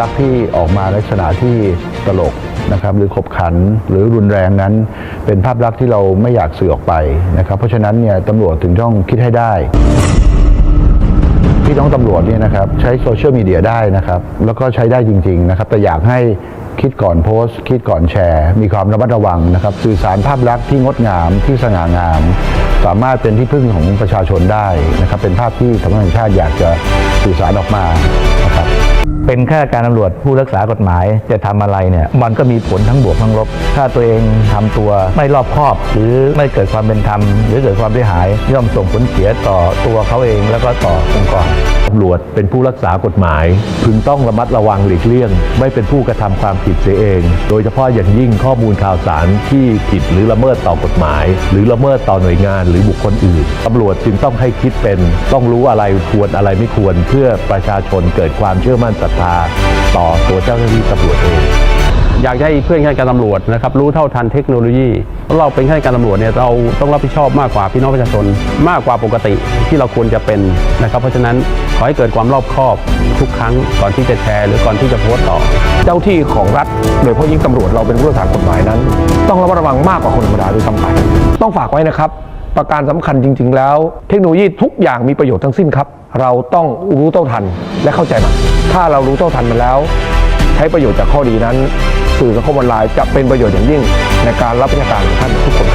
ลักษณ์ที่ออกมาลักษณะที่ตลกนะครับหรือขบขันหรือรุนแรงนั้น เป็นภาพลักษณ์ที่เราไม่อยากสื่อออกไปนะครับ เพราะฉะนั้นเนี่ยตำรวจถึงต้องคิดให้ได้พี่น้องตำรวจเนี่ยนะครับใช้โซเชียลมีเดียได้นะครับ แล้วก็ใช้ได้จริง ๆ นะครับ แต่อยากให้คิดก่อนโพสต์ คิดก่อนแชร์ มีความระมัดระวังนะครับ สื่อสารภาพลักษณ์ที่งดงามที่สง่างาม สามารถเป็นที่พึ่งของประชาชนได้นะครับ เป็นภาพที่สำนักงานชาติอยากจะสื่อสารออกมานะครับ เป็นข้าราชการตำรวจผู้รักษากฎหมายจะทำอะไรเนี่ยมันก็มีผลทั้งบวกทั้งลบ ถ้าตัวเองทำตัวไม่รอบคอบ หรือไม่เกิดความเป็นธรรม หรือเกิดความเสียหาย ย่อมส่งผลเสียต่อตัวเขาเองแล้วก็ต่อองค์กรตำรวจเป็นผู้รักษากฎหมาย พึงต้องระมัดระวังหลีกเลี่ยง ไม่เป็นผู้กระทำความผิดเสียเอง โดยเฉพาะอย่างยิ่งข้อมูลข่าวสารที่ผิดหรือละเมิดต่อกฎหมาย หรือละเมิดต่อหน่วยงานหรือบุคคลอื่นตำรวจจึงต้องให้คิดเป็น ต้องรู้อะไรควรอะไรไม่ควร เพื่อประชาชนเกิดความเชื่อมั่นศรัทธาต่อตัวเจ้าหน้าที่ตำรวจเอง อยากให้เพื่อนข้าราชการตำรวจนะครับรู้เท่าทันเทคโนโลยีเราเป็นข้าราชการตำรวจเนี่ยเราต้องรับผิดชอบมากกว่าพี่น้องประชาชน มากกว่าปกติที่เราควรจะเป็นนะครับ เพราะฉะนั้นขอให้เกิดความรอบคอบทุกครั้งก่อนที่จะแชร์ หรือก่อนที่จะโพสต์ต่อ เจ้าที่ของรัฐโดยเฉพาะยิ่งตำรวจเราเป็นผู้รักษากฎหมายนั้น ต้องระมัดระวังมากกว่าคนธรรมดาด้วยซ้ำไปต้องฝากไว้นะครับ ประการสำคัญจริง ๆ แล้ว เทคโนโลยีทุกอย่างมีประโยชน์ทั้งสิ้นครับ เราต้องรู้เท่าทันและเข้าใจมัน ถ้าเรารู้เท่าทันมันแล้ว ใช้ประโยชน์จากข้อดีนั้น สื่อสังคมออนไลน์จะเป็นประโยชน์อย่างยิ่งในการรับราชการของท่านทุกคน